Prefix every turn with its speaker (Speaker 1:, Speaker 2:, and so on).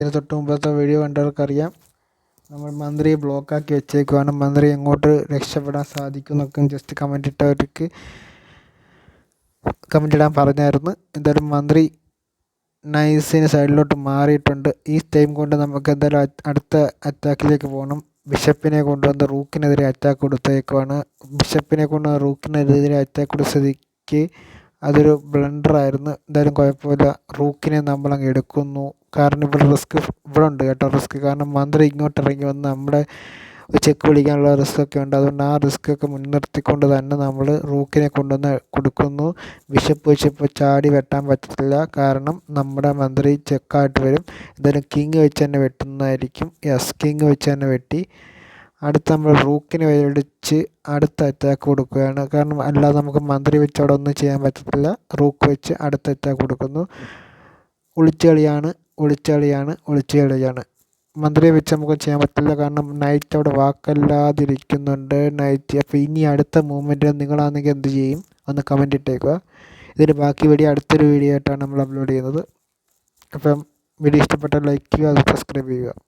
Speaker 1: ഇതിന് തൊട്ട് മുമ്പത്തെ വീഡിയോ കണ്ടവർക്കറിയാം. നമ്മൾ മന്ത്രിയെ ബ്ലോക്കാക്കി വെച്ചേക്കുവാണ്. മന്ത്രി എങ്ങോട്ട് രക്ഷപ്പെടാൻ സാധിക്കും എന്നൊക്കെ ജസ്റ്റ് കമന്റ് ഇട്ടവർക്ക് കമന്റ് ഇടാൻ പറഞ്ഞായിരുന്നു. എന്തായാലും മന്ത്രി നൈസിന് സൈഡിലോട്ട് മാറിയിട്ടുണ്ട്. ഈ ടൈം കൊണ്ട് നമുക്ക് എന്തായാലും അടുത്ത അറ്റാക്കിലേക്ക് പോകണം ബിഷപ്പിനെ കൊണ്ടുവന്ന് റൂക്കിനെതിരെ അറ്റാക്ക് കൊടുത്തേക്കുവാണ്. ബിഷപ്പിനെ കൊണ്ടുവന്ന് റൂക്കിനെതിരെ അറ്റാക്ക് കൊടുത്ത സ്ഥിതിക്ക് അതൊരു ബ്ലണ്ടറായിരുന്നു എന്തായാലും കുഴപ്പമില്ല. റൂക്കിനെ നമ്മളങ്ങ് എടുക്കുന്നു. കാരണം ഇവിടെ റിസ്ക് ഇവിടെ ഉണ്ട് കേട്ടോ. റിസ്ക് കാരണം മന്ത്രി ഇങ്ങോട്ട് ഇറങ്ങി വന്ന് നമ്മുടെ ചെക്ക് പിടിക്കാനുള്ള റിസ്ക് ഒക്കെ ഉണ്ട്. അതുകൊണ്ട് ആ റിസ്ക് ഒക്കെ മുൻനിർത്തിക്കൊണ്ട് തന്നെ നമ്മൾ റൂക്കിനെ കൊണ്ടുവന്ന് കൊടുക്കുന്നു. ബിഷപ്പ് വിശപ്പ് ചാടി വെട്ടാൻ പറ്റത്തില്ല. കാരണം നമ്മുടെ മന്ത്രി ചെക്കായിട്ട് വരും. എന്തായാലും കിങ് വെച്ച് തന്നെ വെട്ടുന്നതായിരിക്കും. യെസ് കിങ് വെച്ച് തന്നെ വെട്ടി. അടുത്ത നമ്മൾ റൂക്കിനെ മേടിച്ച് അടുത്ത അറ്റാക്ക് കൊടുക്കുകയാണ്. കാരണം അല്ലാതെ നമുക്ക് മന്ത്രി വെച്ച് അവിടെ ഒന്നും ചെയ്യാൻ പറ്റത്തില്ല. റൂക്ക് വെച്ച് അടുത്ത അറ്റാക്ക് കൊടുക്കുന്നു. ഒളിച്ചുകളിയാണ് ഒളിച്ചുകളിയാണ് ഒളിച്ചുകളിയാണ്. മന്ത്രിയെ വെച്ച് നമുക്ക് ചെയ്യാൻ പറ്റില്ല. കാരണം നൈറ്റ് അവിടെ വാക്കല്ലാതിരിക്കുന്നുണ്ട്. നൈറ്റ് അപ്പോൾ ഇനി അടുത്ത മൂവ്മെന്റ് നിങ്ങളാണെങ്കിൽ എന്ത് ചെയ്യും? ഒന്ന് കമന്റ് ഇട്ടേക്കുക. ഇതിന് ബാക്കി വീഡിയോ അടുത്തൊരു വീഡിയോ ആയിട്ടാണ് നമ്മൾ അപ്ലോഡ് ചെയ്യുന്നത്. അപ്പം വീഡിയോ ഇഷ്ടപ്പെട്ടാൽ ലൈക്ക് ചെയ്യുക അത് സബ്സ്ക്രൈബ് ചെയ്യുക.